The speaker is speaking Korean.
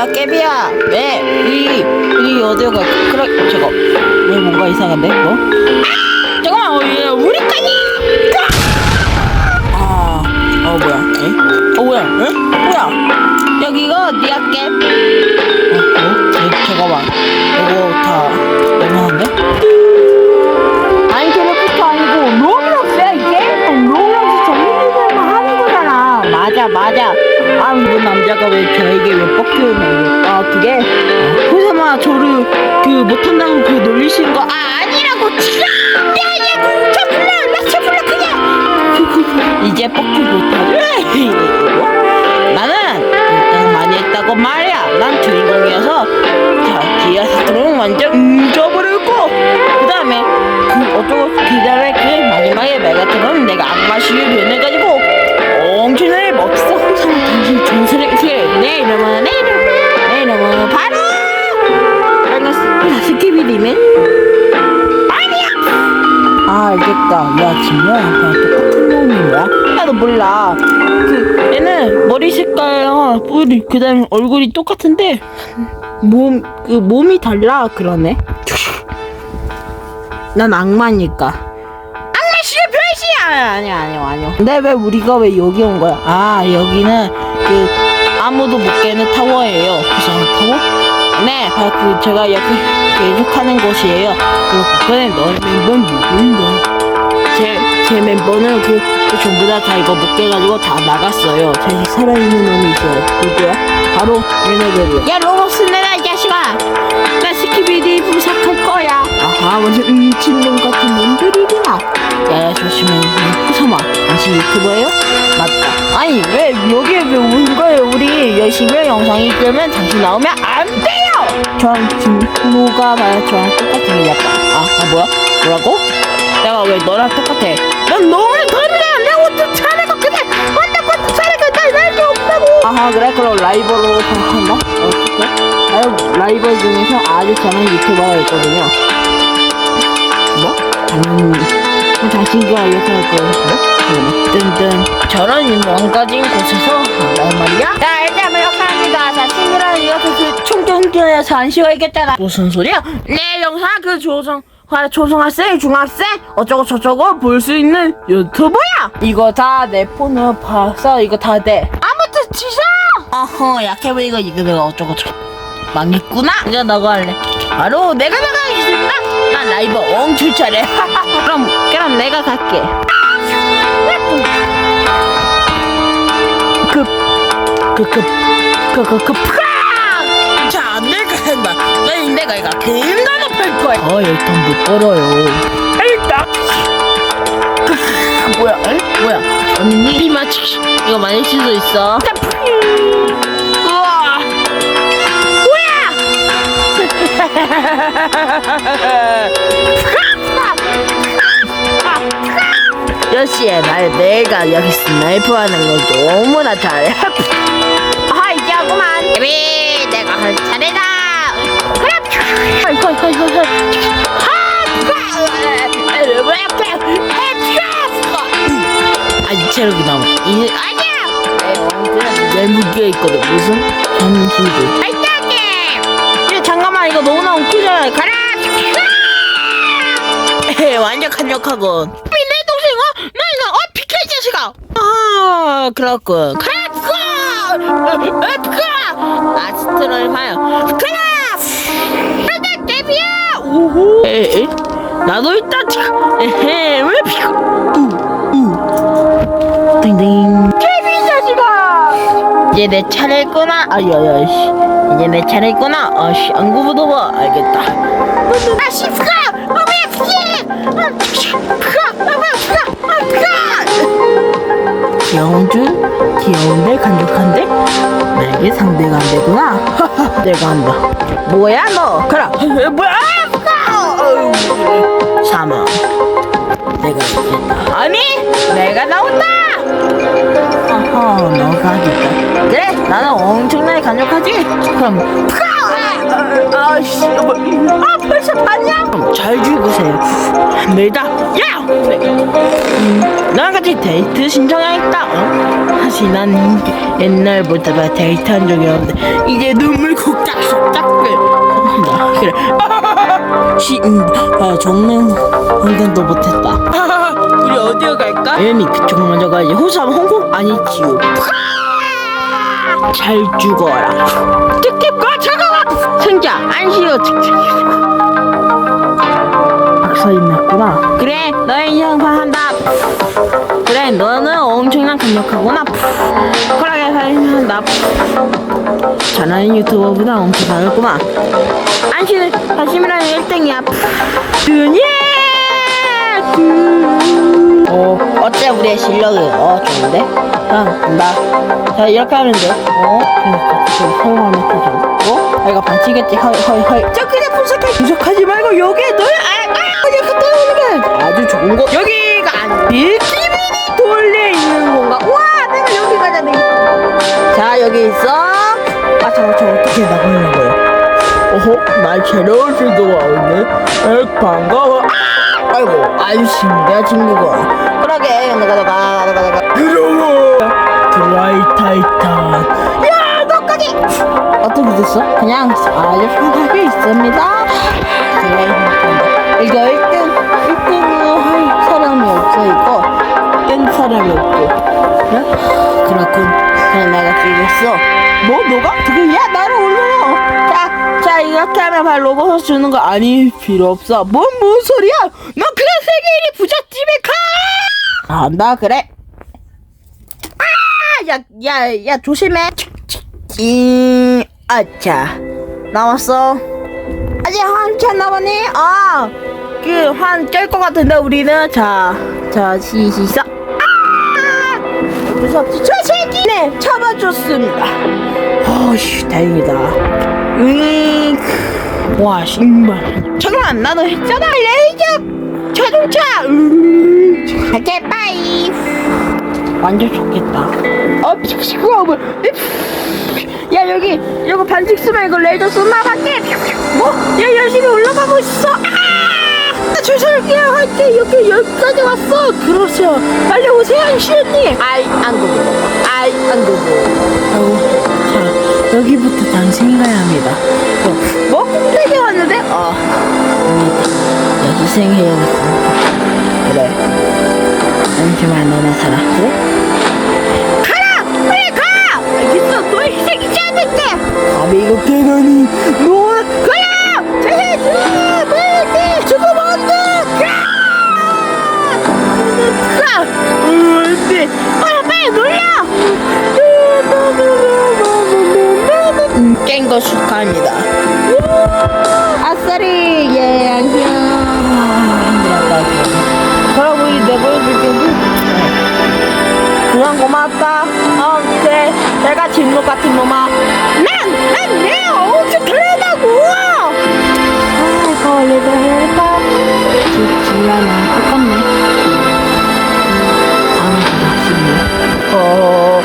야 깨비야 왜이 이 어디가 그래 저거 왜 뭔가 이상한데 뭐? 아! 잠깐만 어, 얘 우리까지 아어 뭐야 에? 어 뭐야 에? 뭐야 여기가 어디야 깨? 어? 어? 저, 잠깐만 이거 다 얼마인데? 아니 그렇게도 아니고 로블록스야 이게 로블록스 재밌는 거 하는 거잖아 맞아 맞아 아그 남자가 왜 저에게 왜 그래서마 저를 그 못한다고 그 놀리신 거? 아, 아니라고. 지금 야야 저 불러. 나저 불러. 그냥. 이제 뻑큐 못하지? 나는 1등 많이 했다고 말이야. 난 주인공이어서 자 기아 사건을 완전 잊어버리고. 그 다음에 그 어쩌고 기다려. 그 마지막에 메가트론 내가 악마 시위 스- 스키비디맨 아니야! 아 알겠다. 야 진우야? 야 똑같은 놈이 뭐야? 나도 몰라. 그 얘는 머리 색깔랑 뿌리 그 다음 얼굴이 똑같은데 몸 그 몸이 달라? 그러네. 난 악마니까. 악마 씨의 변신이야! 아니야 아니야 아니야. 근데 왜 우리가 왜 여기 온 거야? 아 여기는 그 아무도 못 깨는 타워예요. 부산 타워 네 바로 그 제가 여기 계속하는 곳이에요. 그리고 그거는 너의 멤버는 누구인데? 제, 제 멤버는 그, 그 전부 다 다 이거 못 깨가지고 다 나갔어요. 제 살아있는 놈이 있어요. 누구야? 바로 얘네들이야 야 로봇 내라 이 자식아. 나 스키비디 부삭할 거야. 아하 완전 미친 놈 같은 놈들이구나. 야야 조심해. 후서마 당신 유튜버예요? 맞다. 아니 왜 여기에 왜 온 거예요? 우리 열심히 영상이 뜨면 당신 나오면 안 돼요 저랑 진호가 봐요 저랑 똑같은 생겼다 아, 아 뭐야? 뭐라고? 내가 왜 너랑 똑같아 난 너를 닮으라 내가 어떻게 잘해가 그냥 완전 완전 잘해가 나 날게 없다고 아하 그래 그럼 라이벌로 한다? 어떻게? 라이벌 중에서 아주 잘하는 유튜버가 있거든요 뭐? 당연히 자신과 이렇게 할 거예요 뭐? 뜬뜬 저런 망가진 곳에서 한단 말이야? 자 일단 이렇게합니다 자 친구랑 이렇게 그 총경전에서 안 쉬어야겠잖아 무슨 소리야? 내 영상 그 조성 화- 초등학생, 중학생, 어쩌고 저쩌고 볼 수 있는 유튜브야! 이거 다 내 폰으로 봐서 이거 다 돼. 아무튼 지사! 어허, 약해 보이고 이거 내가 어쩌고 저쩌고. 망했구나? 이제 너가 할래. 바로 내가 나가겠습니다! 난 라이브 엄청 잘해. 그럼, 그럼 내가 갈게. 급, 급, 급, 급, 급, 급, 팍! 자, 내가 한다. 내, 내가 이거 금단을 펼 거야. 어, 일단 못 걸어요. 일단. 그, 뭐야? 에? 뭐야? 언니, 이거 많이 수도 있어. 역시 날 내가 여기 스나이퍼 하는 걸 너무나 잘해. 아 이제 하구만. 에비 내가 할 차례다. 아이고. 아직 체력이 남아. 이 아니야. 내 무기가 있거든. 무슨. 야 잠깐만 이거 너무나 웃기잖아. 가라. 에헤, 완전 강력하군. 내 동생아, 나 이거 어 비켜 이 자식아. 아 그렇군. 그렇군. 에프카. 아스트럴 봐요. 그라. 그래 데비야. 오호. 에 에. 나도 있다. 참. 에헤 왜 비켜? 우. 띵띵. 이제 내 차례구나. 아야야 씨. 이제 내 차례구나. 아씨 안 구부도 봐. 알겠다. 아 시프가. 어메. 아. 어메 푸가. 아 푸가. 귀여운 줄 귀여운데 간격한데 나에게 상대가 안 되구나 내가 한다 뭐야 너 그라 뭐야 아유, 사망 간격하지 그럼 아, 아씨, 아 벌써 봤냐? 잘 죽으세요. 내다, 야! 음, 나랑 같이 데이트 신청하겠다. 어? 사실 난 옛날부터 다 데이트한 적이 없는데 이제 눈물 콕짝콕짝 그래. 시, 음, 아, 정말 운전도 못했다. 우리 어디로 갈까? 애미 그쪽 먼저 가야지. 호수하면 홍콩 아니지요. 잘 죽어라. 특히 꺼져가! 승자, 안시오, 특특. 박사님 맞구나. 그래, 너의 인생판 한다. 그래, 너는 엄청난 강력하구나. 쿨하게 살인한다. 잘하는 유튜버보다 엄청 잘했구만. 안시는 다심이라는 1등이야. 드니엘! 어, 어때 우리의 실력이? 어, 좋은데? 아, 나. 자, 이렇게 하면 돼. 어? 그러니까 좀 사용하면 되죠. 어? 아, 이거 반칙이겠지. 허이, 허이, 허이. 저 그냥 분석해. 분석하지 말고 여기에 넣어. 아, 아, 그냥 갖다 게 아주 좋은 거. 여기가 아니. 기분이 돌려 있는 건가? 와, 내가 여기 가자, 내가. 자, 여기 있어. 아, 잠깐, 저 어떻게 나가는 거야? 어허, 날 새로운 친구가 왔네. 에, 반가워. 아! 아이고, 아유씨, 내 친구가. 그러게, 내가, 내가, 내가, 내가. 그러워. 드라이 타이탄. 야, 너까지! 어떻게 됐어? 그냥 아주 편하게 있습니다. 드라이 타이탄. 이거 1등, 1등으로 할 사람이 없어, 이거. 깬 사람이 없고. 그래? 그렇군. 그냥 내가 끼겠어. 뭐, 너가? 그게, 야, 나를 이렇게 하면 바로 로봇을 주는 거 아니, 필요 없어. 뭔, 뭔 소리야? 너 그냥 세계 1위 부잣집에 가! 아, 나 그래. 아, 야, 야, 야, 조심해. 이, 아차. 나왔어. 아직 한참 남았니? 아, 그, 한, 깰것 같은데, 우리는. 자, 자, 시, 시작. 아! 무섭지? 저 새끼! 네, 잡아줬습니다. 어휴, 다행이다. 으이, 와, 신발. 잠깐만, 나도 했잖아, 레이저! 자동차! 가게, 빠이! 완전 좋겠다. 어, 시끄러워, 뭐. 야, 여기, 여기 반칙 쓰면 이거 레이저 쏜나 밖에. 뭐? 야, 열심히 올라가고 있어. 아! 죄송해요, 할게. 여기, 여기까지 왔어. 그러세요. 빨리 오세요, 안시현님. 아이, 안 그거. 아이, 안 그거. 아이고, 자, 여기부터 단생해야 합니다. 어, 뭐? 꿈되게 왔는데? 어, 야, 희생해야겠어. 그래. 잠시만, 너나 살아. 그래? 가라! 빨리 가! 알겠어, 너의 희생 잊지 않을게! 감히 이거 대단히, 너, 가라! 제 죽어! 빨리! 죽으면 안 돼! 가! 안 돼! 빨리, 빨리 놀려! 거 축하합니다. 아싸리! 예, 안녕. 아. 그럼 우리 내 보여줄게. 그냥 고맙다. 어, 그래. 내가 진로 같은 놈아. 난, 난 내가 어떻게 그러다고! 아, 걸리도 해봐. 질라나 똑같네. 다음에 또 낚시네. 어,